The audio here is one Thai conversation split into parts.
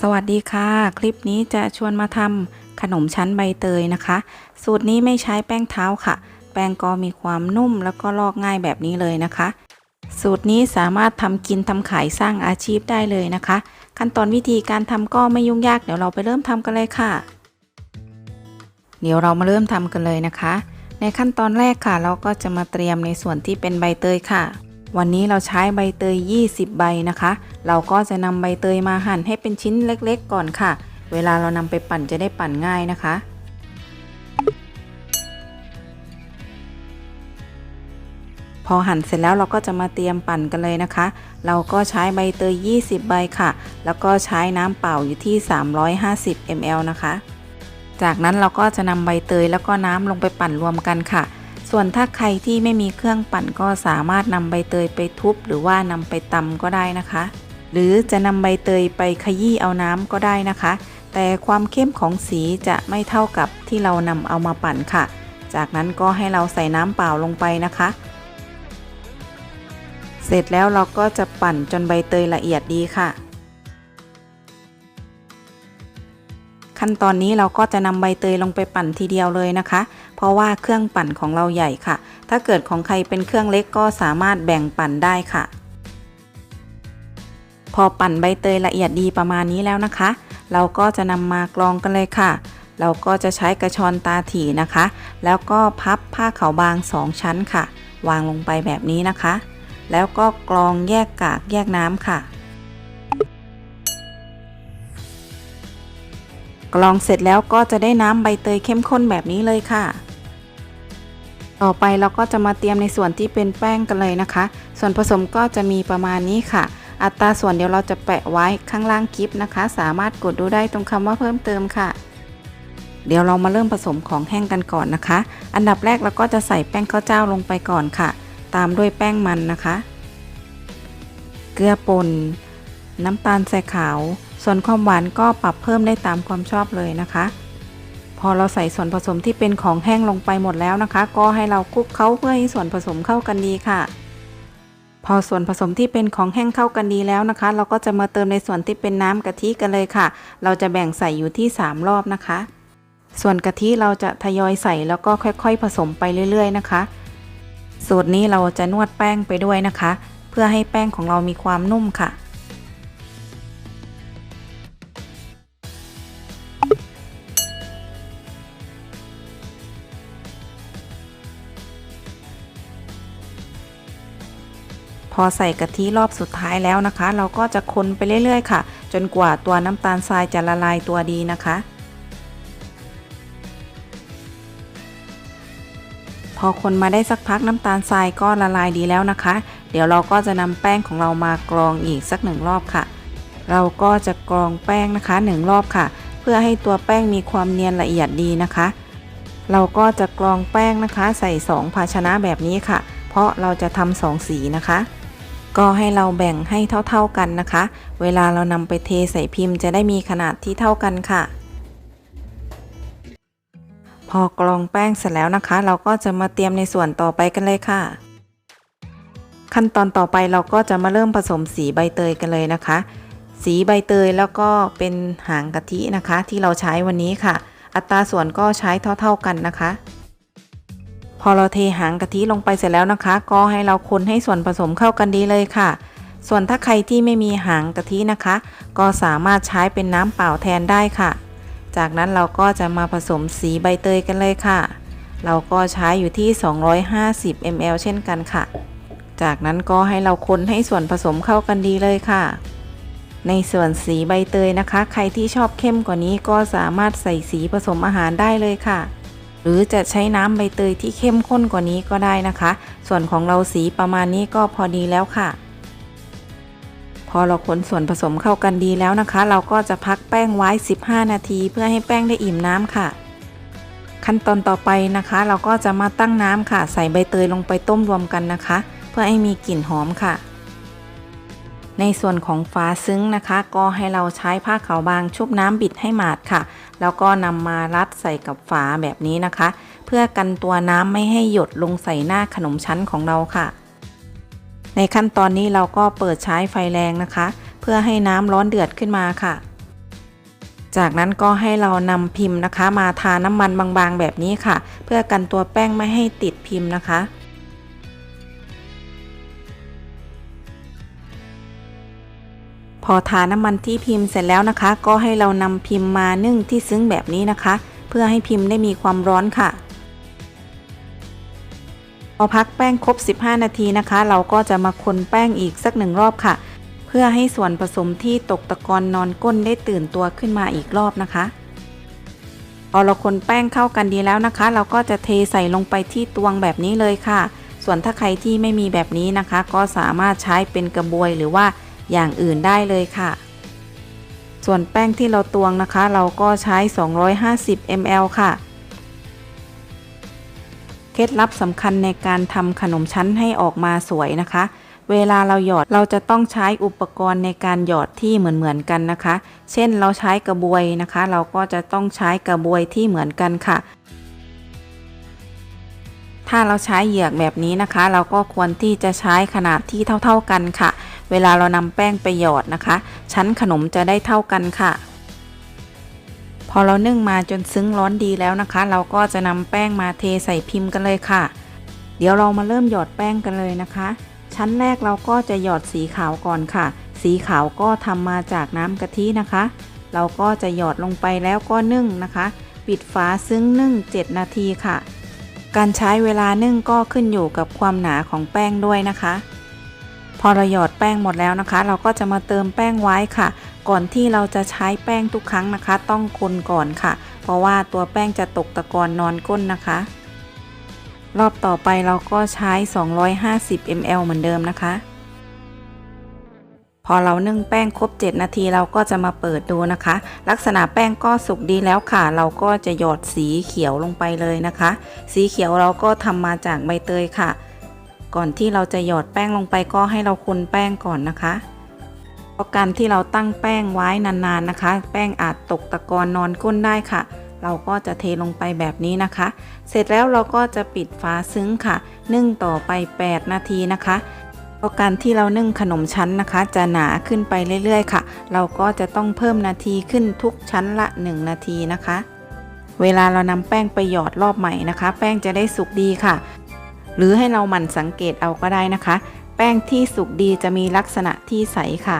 สวัสดีค่ะ คลิปนี้จะชวนมาทำขนมชั้นใบเตยนะคะ สูตรนี้ไม่ใช้แป้งเท้าค่ะ แป้งก็มีความนุ่มแล้วก็ลอกง่ายแบบนี้เลยนะคะ สูตรนี้สามารถทำกินทำขายสร้างอาชีพได้เลยนะคะ ขั้นตอนวิธีการทำก็ไม่ยุ่งยากเดี๋ยวเราไปเริ่มทำกันเลยค่ะ เดี๋ยวเรามาเริ่มทำกันเลยนะคะ ในขั้นตอนแรกค่ะ เราก็จะมาเตรียมในส่วนที่เป็นใบเตยค่ะ วันนี้เราใช้ใบเตย 20 ใบนะคะ เราก็จะนำใบเตยมาหั่นให้เป็นชิ้นเล็กๆก่อนค่ะ เวลาเรานำไปปั่นจะได้ปั่นง่ายนะคะ พอหั่นเสร็จแล้วเราก็จะมาเตรียมปั่นกันเลยนะคะ เราก็ใช้ใบเตย 20 ใบค่ะ แล้วก็ใช้น้ำเปล่าอยู่ที่ 350 ml นะคะ จากนั้นเราก็จะนำใบเตยแล้วก็น้ำลงไปปั่นรวมกันค่ะ ส่วนถ้าใครที่ไม่มีเครื่องปั่นก็สามารถนำใบเตยไปทุบ หรือว่านำไปตำก็ได้นะคะ หรือจะนำใบเตยไปขยี้เอาน้ำก็ได้นะคะ แต่ความเข้มของสีจะไม่เท่ากับที่เรานำเอามาปั่นค่ะ จากนั้นก็ให้เราใส่น้ำเปล่าลงไปนะคะ เสร็จแล้วเราก็จะปั่นจนใบเตยละเอียดดีค่ะ ขั้นตอนนี้เราก็จะนำใบเตยลงไปปั่นทีเดียวเลยนะคะ เพราะว่าเครื่องปั่นของเราใหญ่ค่ะ ถ้าเกิดของใครเป็นเครื่องเล็กก็สามารถแบ่งปั่นได้ค่ะ พอปั่นใบเตยละเอียดดีประมาณนี้แล้วนะคะ เราก็จะนำมากรองกันเลยค่ะ เราก็จะใช้กระชอนตาถี่นะคะ แล้วก็พับผ้าขาวบาง 2 ชั้นค่ะ วางลงไปแบบนี้นะคะ แล้วก็กรองแยกกากแยกน้ำค่ะ รองเสร็จแล้วก็จะได้น้ำใบเตยเข้มข้นแบบนี้เลยค่ะ ต่อไปเราก็จะมาเตรียมในส่วนที่เป็นแป้งกันเลยนะคะ ส่วนผสมก็จะมีประมาณนี้ค่ะ อัตราส่วนเดี๋ยวเราจะแปะไว้ข้างล่างคลิปนะคะ สามารถกดดูได้ตรงคำว่าเพิ่มเติมค่ะ เดี๋ยวเรามาเริ่มผสมของแห้งกันก่อนนะคะ อันดับแรกเราก็จะใส่แป้งข้าวเจ้าลงไปก่อนค่ะ ตามด้วยแป้งมันนะคะ เกลือป่นน้ำตาลทรายขาว ส่วนความหวานก็ปรับเพิ่มได้ตามความชอบเลยนะคะ พอเราใส่ส่วนผสมที่เป็นของแห้งลงไปหมดแล้วนะคะ ก็ให้เราคลุกเคล้าเพื่อให้ส่วนผสมเข้ากันดีค่ะ พอส่วนผสมที่เป็นของแห้งเข้ากันดีแล้วนะคะ เราก็จะมาเติมในส่วนที่เป็นน้ำกะทิกันเลยค่ะ เราจะแบ่งใส่อยู่ที่ 3 รอบนะคะ ส่วนกะทิเราจะทยอยใส่แล้วก็ค่อย ๆ ผสมไปเรื่อย ๆ นะคะ สูตรนี้เราจะนวดแป้งไปด้วยนะคะ เพื่อให้แป้งของเรามีความนุ่มค่ะ พอใส่กะทิรอบสุดท้ายแล้วนะคะ เราก็จะคนไปเรื่อยๆ ค่ะ จนกว่าตัวน้ำตาลทรายจะละลายตัวดีนะคะ พอคนมาได้สักพักน้ำตาลทรายก็ละลายดีแล้วนะคะ เดี๋ยวเราก็จะนำแป้งของเรามากรองอีกสักหนึ่งรอบค่ะ เราก็จะกรองแป้งนะคะหนึ่งรอบค่ะ เพื่อให้ตัวแป้งมีความเนียนละเอียดดีนะคะ เราก็จะกรองแป้งนะคะ ใส่ 2 ภาชนะแบบนี้ค่ะเพราะเราจะทำสองสีนะคะ ก็ให้เราแบ่งให้เท่าๆกันนะคะ เวลาเรานำไปเทใส่พิมพ์จะได้มีขนาดที่เท่ากันค่ะ พอกรองแป้งเสร็จแล้วนะคะ เราก็จะมาเตรียมในส่วนต่อไปกันเลยค่ะ ขั้นตอนต่อไปเราก็จะมาเริ่มผสมสีใบเตยกันเลยนะคะ สีใบเตยแล้วก็เป็นหางกะทินะคะ ที่เราใช้วันนี้ค่ะ อัตราส่วนก็ใช้เท่าๆกันนะคะ พอเราเทหางกะทิลงไปเสร็จแล้วนะคะ ก็ให้เราคนให้ส่วนผสมเข้ากันดีเลยค่ะ ส่วนถ้าใครที่ไม่มีหางกะทินะคะ ก็สามารถใช้เป็นน้ำเปล่าแทนได้ค่ะ จากนั้นเราก็จะมาผสมสีใบเตยกันเลยค่ะ เราก็ใช้อยู่ที่ 250 ml เช่นกันค่ะ จากนั้นก็ให้เราคนให้ส่วนผสมเข้ากันดีเลยค่ะ ในส่วนสีใบเตยนะคะ ใครที่ชอบเข้มกว่านี้ก็สามารถใส่สีผสมอาหารได้เลยค่ะ หรือจะใช้น้ำใบเตยที่เข้มข้นกว่านี้ก็ได้นะคะ ส่วนของเราสีประมาณนี้ก็พอดีแล้วค่ะ พอเราคนส่วนผสมเข้ากันดีแล้วนะคะ เราก็จะพักแป้งไว้ 15 นาทีเพื่อให้แป้งได้อิ่มน้ำค่ะ ขั้นตอนต่อไปนะคะ เราก็จะมาตั้งน้ำค่ะ ใส่ใบเตยลงไปต้มรวมกันนะคะ เพื่อให้มีกลิ่นหอมค่ะในส่วนของฝาซึ้งนะคะ ก็ให้เราใช้ผ้าขาวบางชุบน้ำบิดให้หมาดค่ะ แล้วก็นำมารัดใส่กับฝาแบบนี้นะคะ เพื่อกันตัวน้ำไม่ให้หยดลงใส่หน้าขนมชั้นของเราค่ะ ในขั้นตอนนี้เราก็เปิดใช้ไฟแรงนะคะ เพื่อให้น้ำร้อนเดือดขึ้นมาค่ะ จากนั้นก็ให้เรานำพิมพ์นะคะ มาทาน้ำมันบางๆ แบบนี้ค่ะ เพื่อกันตัวแป้งไม่ให้ติดพิมพ์นะคะ พอทาน้ำมันที่พิมพ์เสร็จแล้วนะคะ ก็ให้เรานำพิมพ์มานึ่งที่ซึ้งแบบนี้นะคะ เพื่อให้พิมพ์ได้มีความร้อนค่ะพอพักแป้งครบ 15 นาทีนะคะ เราก็จะมาคนแป้งอีกสักหนึ่งรอบค่ะ เพื่อให้ส่วนผสมที่ตกตะกอนนอนก้นได้ตื่นตัวขึ้นมาอีกรอบนะคะพอเราคนแป้งเข้ากันดีแล้วนะคะ เราก็จะเทใส่ลงไปที่ตวงแบบนี้เลยค่ะ ส่วนถ้าใครที่ไม่มีแบบนี้นะคะ ก็สามารถใช้เป็นกระบวยหรือว่า อย่างอื่นได้เลยค่ะ ส่วนแป้งที่เราตวงนะคะ เราก็ใช้ 250 ml ค่ะ เคล็ดลับสำคัญในการทำขนมชั้นให้ออกมาสวยนะคะ เวลาเราหยอดเราจะต้องใช้อุปกรณ์ในการหยอดที่เหมือนๆกันนะคะ เช่นเราใช้กระบวยนะคะ เราก็จะต้องใช้กระบวยที่เหมือนกันค่ะถ้าเราใช้เหยือกแบบนี้นะคะ เราก็ควรที่จะใช้ขนาดที่เท่า ๆกันค่ะ เวลาเรานำแป้งไปหยอดนะคะ ชั้นขนมจะได้เท่ากันค่ะ พอเรานึ่งมาจนซึ้งร้อนดีแล้วนะคะ เราก็จะนำแป้งมาเทใส่พิมพ์กันเลยค่ะ เดี๋ยวเรามาเริ่มหยอดแป้งกันเลยนะคะ ชั้นแรกเราก็จะหยอดสีขาวก่อนค่ะ สีขาวก็ทำมาจากน้ำกะทินะคะ เราก็จะหยอดลงไปแล้วก็นึ่งนะคะ ปิดฝาซึ้งนึ่ง 7 นาทีค่ะการใช้เวลานึ่งก็ขึ้นอยู่กับความหนาของแป้งด้วยนะคะ พอเราหยอดแป้งหมดแล้วนะคะ เราก็จะมาเติมแป้งไว้ค่ะ ก่อนที่เราจะใช้แป้งทุกครั้งนะคะ ต้องคนก่อนค่ะ เพราะว่าตัวแป้งจะตกตะกอนนอนก้นนะคะ รอบต่อไปเราก็ใช้ 250 ml เหมือนเดิมนะคะ พอเรานึ่งแป้งครบ 7 นาทีเราก็จะมาเปิดดูนะคะ ลักษณะแป้งก็สุกดีแล้วค่ะ เราก็จะหยอดสีเขียวลงไปเลยนะคะ สีเขียวเราก็ทำมาจากใบเตยค่ะ ก่อนที่เราจะหยอดแป้งลงไปก็ให้เราคนแป้งก่อนนะคะเพราะการที่เราตั้งแป้งไว้นานๆนะคะ แป้งอาจตกตะกอนนอนก้นได้ค่ะ เราก็จะเทลงไปแบบนี้นะคะ เสร็จแล้วเราก็จะปิดฝาซึ้งค่ะนึ่งต่อไป 8 นาทีนะคะเพราะการที่เรานึ่งขนมชั้นนะคะ จะหนาขึ้นไปเรื่อยๆ ค่ะ เราก็จะต้องเพิ่มนาทีขึ้นทุกชั้นละ 1 นาทีนะคะ เวลาเรานำแป้งไปหยอดรอบใหม่นะคะ แป้งจะได้สุกดีค่ะ หรือให้เราหมั่นสังเกตเอาก็ได้นะคะ แป้งที่สุกดีจะมีลักษณะที่ใสค่ะ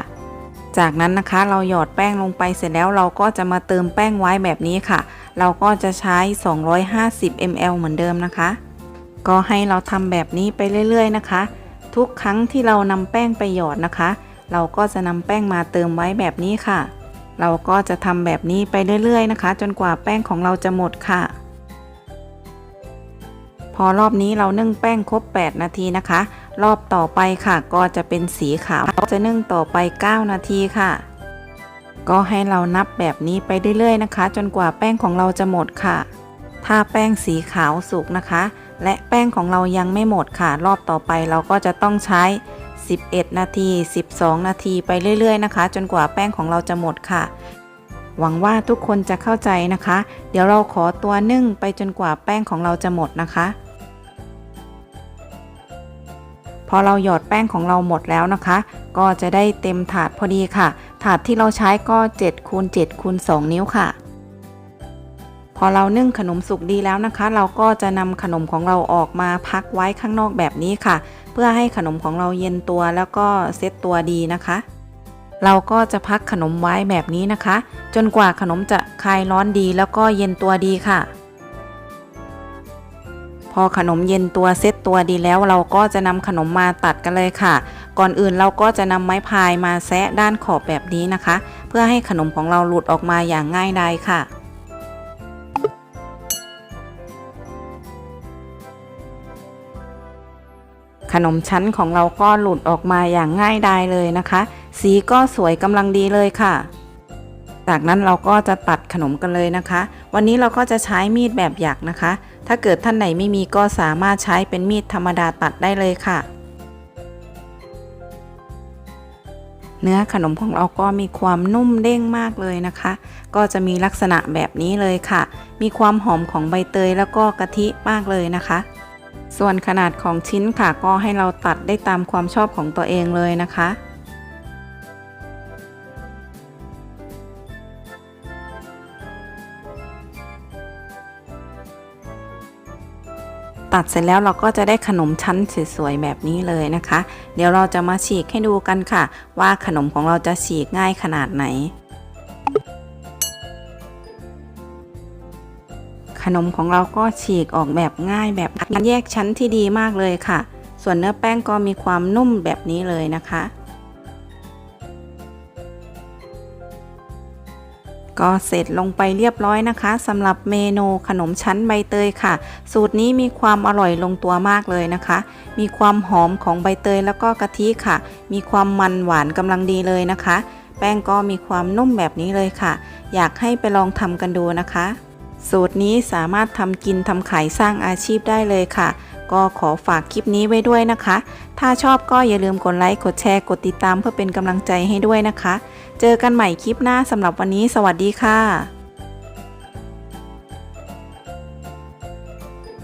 จากนั้นนะคะเราหยอดแป้งลงไปเสร็จแล้วเราก็จะมาเติมแป้งไว้แบบนี้ค่ะ เราก็จะใช้ 250 ml เหมือนเดิมนะคะ ก็ให้เราทำแบบนี้ไปเรื่อย ๆ นะคะ ทุกครั้งที่เรานำแป้งไปหยอดนะคะ เราก็จะนำแป้งมาเติมไว้แบบนี้ค่ะ เราก็จะทำแบบนี้ไปเรื่อย ๆ นะคะ จนกว่าแป้งของเราจะหมดค่ะ พอรอบนี้เรานึ่งแป้งครบ 8 นาทีนะคะ รอบต่อไปค่ะก็จะเป็นสีขาวจะนึ่งต่อไป 9 นาทีค่ะ ก็ให้เรานับแบบนี้ไปเรื่อยๆนะคะ จนกว่าแป้งของเราจะหมดค่ะ ถ้าแป้งสีขาวสุกนะคะ และแป้งของเรายังไม่หมดค่ะ รอบต่อไปเราก็จะต้องใช้ 11 นาที 12 นาทีไปเรื่อยๆนะคะ จนกว่าแป้งของเราจะหมดค่ะหวังว่าทุกคนจะเข้าใจนะคะ เดี๋ยวเราขอตัวนึ่งไปจนกว่าแป้งของเราจะหมดนะคะ พอเราหยอดแป้งของเราหมดแล้วนะคะ ก็จะได้เต็มถาดพอดีค่ะ ถาดที่เราใช้ก็7คูณ7คูณ2นิ้วค่ะ พอเรานึ่งขนมสุกดีแล้วนะคะ เราก็จะนำขนมของเราออกมาพักไว้ข้างนอกแบบนี้ค่ะ เพื่อให้ขนมของเราเย็นตัวแล้วก็เซ็ตตัวดีนะคะเราก็จะพักขนมไว้แบบนี้นะคะ จนกว่าขนมจะคลายร้อนดีแล้วก็เย็นตัวดีค่ะ อขนมเย็นตัวเซตตัวดีแล้ว เราก็จะนำขนมมาตัดกันเลยค่ะ ก่อนอื่นเราก็จะนำไม้พายมาแซะด้านขอบแบบนี้นะคะ เพื่อให้ขนมของเราหลุดออกมาอย่างง่ายดายค่ะขนมชั้นของเราก็หลุดออกมาอย่างง่ายดายเลยนะคะ สีก็สวยกำลังดีเลยค่ะ จากนั้นเราก็จะตัดขนมกันเลยนะคะ วันนี้เราก็จะใช้มีดแบบหยักนะคะ ถ้าเกิดท่านไหนไม่มีก็สามารถใช้เป็นมีดธรรมดาตัดได้เลยค่ะ เนื้อขนมของเราก็มีความนุ่มเด้งมากเลยนะคะ ก็จะมีลักษณะแบบนี้เลยค่ะ มีความหอมของใบเตยแล้วก็กะทิมากเลยนะคะ ส่วนขนาดของชิ้นค่ะก็ให้เราตัดได้ตามความชอบของตัวเองเลยนะคะ ตัดเสร็จแล้วเราก็จะได้ขนมชั้นสวยๆแบบนี้เลยนะคะ เดี๋ยวเราจะมาฉีกให้ดูกันค่ะ ว่าขนมของเราจะฉีกง่ายขนาดไหน ขนมของเราก็ฉีกออกแบบง่ายแบบแยกชั้นที่ดีมากเลยค่ะ ส่วนเนื้อแป้งก็มีความนุ่มแบบนี้เลยนะคะ ก็เสร็จลงไปเรียบร้อยนะคะสำหรับเมนูขนมชั้นใบเตยค่ะ สูตรนี้มีความอร่อยลงตัวมากเลยนะคะ มีความหอมของใบเตยแล้วก็กะทิค่ะ มีความมันหวานกำลังดีเลยนะคะ แป้งก็มีความนุ่มแบบนี้เลยค่ะ อยากให้ไปลองทำกันดูนะคะ สูตรนี้สามารถทำกินทำขายสร้างอาชีพได้เลยค่ะ ก็ขอฝากคลิปนี้ไว้ด้วยนะคะ ถ้าชอบก็อย่าลืมกดไลค์กดแชร์กดติดตามเพื่อเป็นกำลังใจให้ด้วยนะคะ เจอกันใหม่คลิปหน้าสำหรับวันนี้ สวัสดีค่ะ